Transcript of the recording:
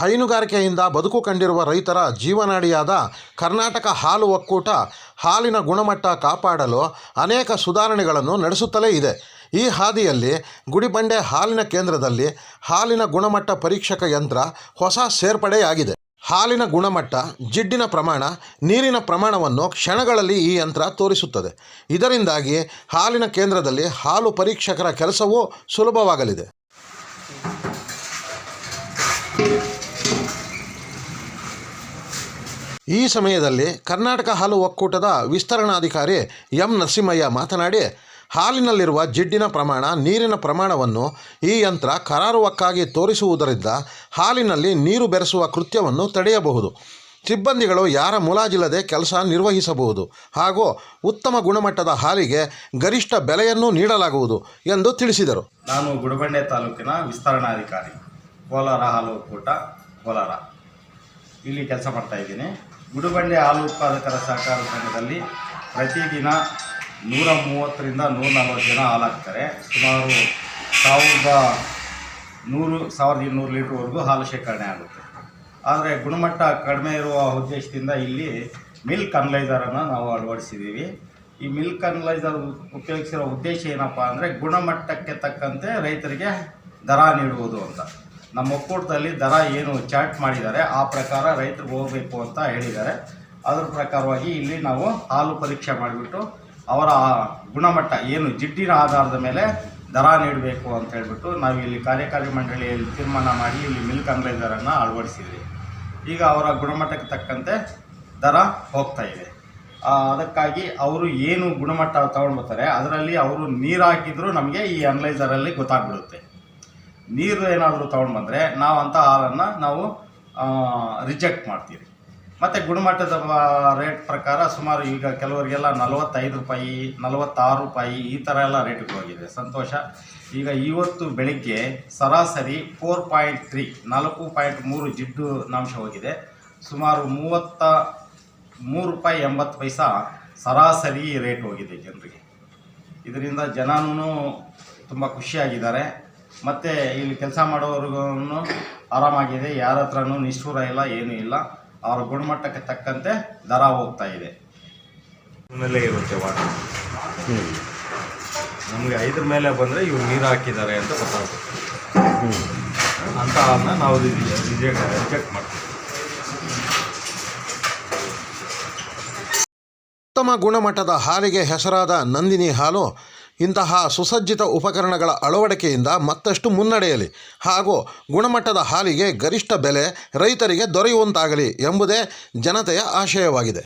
ಹೈನುಗಾರಿಕೆಯಿಂದ ಬದುಕು ಕಂಡಿರುವ ರೈತರ ಜೀವನಾಡಿಯಾದ ಕರ್ನಾಟಕ ಹಾಲು ಒಕ್ಕೂಟ ಹಾಲಿನ ಗುಣಮಟ್ಟ ಕಾಪಾಡಲು ಅನೇಕ ಸುಧಾರಣೆಗಳನ್ನು ನಡೆಸುತ್ತಲೇ ಇದೆ. ಈ ಹಾದಿಯಲ್ಲಿ ಗುಡಿಬಂಡೆ ಹಾಲಿನ ಕೇಂದ್ರದಲ್ಲಿ ಹಾಲಿನ ಗುಣಮಟ್ಟ ಪರೀಕ್ಷಕ ಯಂತ್ರ ಹೊಸ ಸೇರ್ಪಡೆಯಾಗಿದೆ. ಹಾಲಿನ ಗುಣಮಟ್ಟ, ಜಿಡ್ಡಿನ ಪ್ರಮಾಣ, ನೀರಿನ ಪ್ರಮಾಣವನ್ನು ಕ್ಷಣಗಳಲ್ಲಿ ಈ ಯಂತ್ರ ತೋರಿಸುತ್ತದೆ. ಇದರಿಂದಾಗಿ ಹಾಲಿನ ಕೇಂದ್ರದಲ್ಲಿ ಹಾಲು ಪರೀಕ್ಷಕರ ಕೆಲಸವೂ ಸುಲಭವಾಗಲಿದೆ. ಈ ಸಮಯದಲ್ಲಿ ಕರ್ನಾಟಕ ಹಾಲು ಒಕ್ಕೂಟದ ವಿಸ್ತರಣಾಧಿಕಾರಿ ಎಂ ನರಸಿಂಹಯ್ಯ ಮಾತನಾಡಿ, ಹಾಲಿನಲ್ಲಿರುವ ಜಿಡ್ಡಿನ ಪ್ರಮಾಣ, ನೀರಿನ ಪ್ರಮಾಣವನ್ನು ಈ ಯಂತ್ರ ಕರಾರುವಕ್ಕಾಗಿ ತೋರಿಸುವುದರಿಂದ ಹಾಲಿನಲ್ಲಿ ನೀರು ಬೆರೆಸುವ ಕೃತ್ಯವನ್ನು ತಡೆಯಬಹುದು. ಸಿಬ್ಬಂದಿಗಳು ಯಾರ ಮುಲಾಜಿಲ್ಲದೆ ಕೆಲಸ ನಿರ್ವಹಿಸಬಹುದು ಹಾಗೂ ಉತ್ತಮ ಗುಣಮಟ್ಟದ ಹಾಲಿಗೆ ಗರಿಷ್ಠ ಬೆಲೆಯನ್ನು ನೀಡಲಾಗುವುದು ಎಂದು ತಿಳಿಸಿದರು. ನಾನು ಗುಡಬಂಡೆ ತಾಲೂಕಿನ ವಿಸ್ತರಣಾಧಿಕಾರಿ, ಕೋಲಾರ ಹಾಲು ಒಕ್ಕೂಟ, ಕೋಲಾರ. ಇಲ್ಲಿ ಕೆಲಸ ಮಾಡ್ತಾ ಇದ್ದೀನಿ. ಗುಡುಬಂಡೆ ಹಾಲು ಉತ್ಪಾದಕರ ಸಹಕಾರ ಸಂಘದಲ್ಲಿ ಪ್ರತಿದಿನ ನೂರ ಮೂವತ್ತರಿಂದ ನೂರ ನಲ್ವತ್ತು ಜನ ಹಾಲು ಹಾಕ್ತಾರೆ ಸುಮಾರು ಸಾವಿರದ ನೂರು, ಸಾವಿರದ ಇನ್ನೂರು ಲೀಟ್ರ್ವರೆಗೂ ಹಾಲು ಶೇಖರಣೆ ಆಗುತ್ತೆ. ಆದರೆ ಗುಣಮಟ್ಟ ಕಡಿಮೆ ಇರುವ ಉದ್ದೇಶದಿಂದ ಇಲ್ಲಿ ಮಿಲ್ಕ್ ಅನಲೈಸರನ್ನು ನಾವು ಅಳವಡಿಸಿದ್ದೀವಿ. ಈ ಮಿಲ್ಕ್ ಅನಲೈಸರ್ ಉಪಯೋಗಿಸಿರೋ ಉದ್ದೇಶ ಏನಪ್ಪ ಅಂದರೆ ಗುಣಮಟ್ಟಕ್ಕೆ ತಕ್ಕಂತೆ ರೈತರಿಗೆ ದರ ನೀಡುವುದು ಅಂತ. ನಮ್ಮ ಒಕ್ಕೂಟದಲ್ಲಿ ದರ ಏನು ಚಾರ್ಟ್ ಮಾಡಿದ್ದಾರೆ, ಆ ಪ್ರಕಾರ ರೈತರಿಗೆ ಹೋಗಬೇಕು ಅಂತ ಹೇಳಿದ್ದಾರೆ. ಅದ್ರ ಪ್ರಕಾರವಾಗಿ ಇಲ್ಲಿ ನಾವು ಹಾಲು ಪರೀಕ್ಷೆ ಮಾಡಿಬಿಟ್ಟು ಅವರ ಗುಣಮಟ್ಟ ಏನು ಜಿಡ್ಡಿನ ಆಧಾರದ ಮೇಲೆ ದರ ನೀಡಬೇಕು ಅಂತ ಹೇಳಿಬಿಟ್ಟು ನಾವು ಇಲ್ಲಿ ಕಾರ್ಯಕಾರಿ ಮಂಡಳಿಯಲ್ಲಿ ತೀರ್ಮಾನ ಮಾಡಿ ಇಲ್ಲಿ ಮಿಲ್ಕ್ ಅಂಗ್ಲೈಸರನ್ನು ಅಳವಡಿಸಿದ್ವಿ. ಈಗ ಅವರ ಗುಣಮಟ್ಟಕ್ಕೆ ತಕ್ಕಂತೆ ದರ ಹೋಗ್ತಾ ಇದೆ. ಅದಕ್ಕಾಗಿ ಅವರು ಏನು ಗುಣಮಟ್ಟ ತಗೊಂಡು ಬರ್ತಾರೆ ಅದರಲ್ಲಿ ಅವರು ನೀರು ಹಾಕಿದ್ರು ನಮಗೆ ಈ ಅನಲೈಸರಲ್ಲಿ ಗೊತ್ತಾಗ್ಬಿಡುತ್ತೆ. ನೀರು ಏನಾದರೂ ತೊಗೊಂಡು ಬಂದರೆ ನಾವು ಅಂಥ ಹಾಲನ್ನು ನಾವು ರಿಜೆಕ್ಟ್ ಮಾಡ್ತೀವಿ ಮತ್ತು ಗುಣಮಟ್ಟದ ರೇಟ್ ಪ್ರಕಾರ ಸುಮಾರು ಈಗ ಕೆಲವರಿಗೆಲ್ಲ ನಲವತ್ತೈದು ರೂಪಾಯಿ, ನಲವತ್ತಾರು ರೂಪಾಯಿ ಈ ಥರ ಎಲ್ಲ ರೇಟ್ಗೆ ಹೋಗಿದೆ. ಸಂತೋಷ. ಈಗ ಇವತ್ತು ಬೆಳಿಗ್ಗೆ ಸರಾಸರಿ ಫೋರ್ ಪಾಯಿಂಟ್ ತ್ರೀ ನಾಲ್ಕು ಪಾಯಿಂಟ್ ಮೂರು ಜಿಡ್ಡು ನಾಂಶ ಹೋಗಿದೆ. ಸುಮಾರು ಮೂವತ್ತ, ಮೂರು ರೂಪಾಯಿ ಎಂಬತ್ತು ಪೈಸಾ ಸರಾಸರಿ ರೇಟ್ ಹೋಗಿದೆ ಜನರಿಗೆ. ಇದರಿಂದ ಜನನೂ ತುಂಬ ಖುಷಿಯಾಗಿದ್ದಾರೆ. ಮತ್ತು ಇಲ್ಲಿ ಕೆಲಸ ಮಾಡೋರಿಗೂ ಆರಾಮಾಗಿದೆ ಯಾರ ಹತ್ರನೂ ನಿಷ್ಠೂರ ಇಲ್ಲ ಏನೂ ಇಲ್ಲ. ಅವರ ಗುಣಮಟ್ಟಕ್ಕೆ ತಕ್ಕಂತೆ ದರ ಹೋಗ್ತಾ ಇದೆ. ಮೇಲೆ ಇರುತ್ತೆ ವಾಟರ್ ನಮಗೆ ಐದ್ರ ಮೇಲೆ ಬಂದರೆ ಇವ್ರು ನೀರು ಹಾಕಿದ್ದಾರೆ ಅಂತ ಗೊತ್ತಾಗುತ್ತೆ. ಅಂತ ಹಾಲನ್ನ ನಾವು ರಿಜೆಕ್ಟ್ ರಿಜೆಕ್ಟ್ ಮಾಡ್ತೀವಿ. ಉತ್ತಮ ಗುಣಮಟ್ಟದ ಹಾಲಿಗೆ ಹೆಸರಾದ ನಂದಿನಿ ಹಾಲು ಇಂತಹ ಸುಸಜ್ಜಿತ ಉಪಕರಣಗಳ ಅಳವಡಿಕೆಯಿಂದ ಮತ್ತಷ್ಟು ಮುನ್ನಡೆಯಲಿ ಹಾಗೂ ಗುಣಮಟ್ಟದ ಹಾಲಿಗೆ ಗರಿಷ್ಠ ಬೆಲೆ ರೈತರಿಗೆ ದೊರೆಯುವಂತಾಗಲಿ ಎಂಬುದೇ ಜನತೆಯ ಆಶಯವಾಗಿದೆ.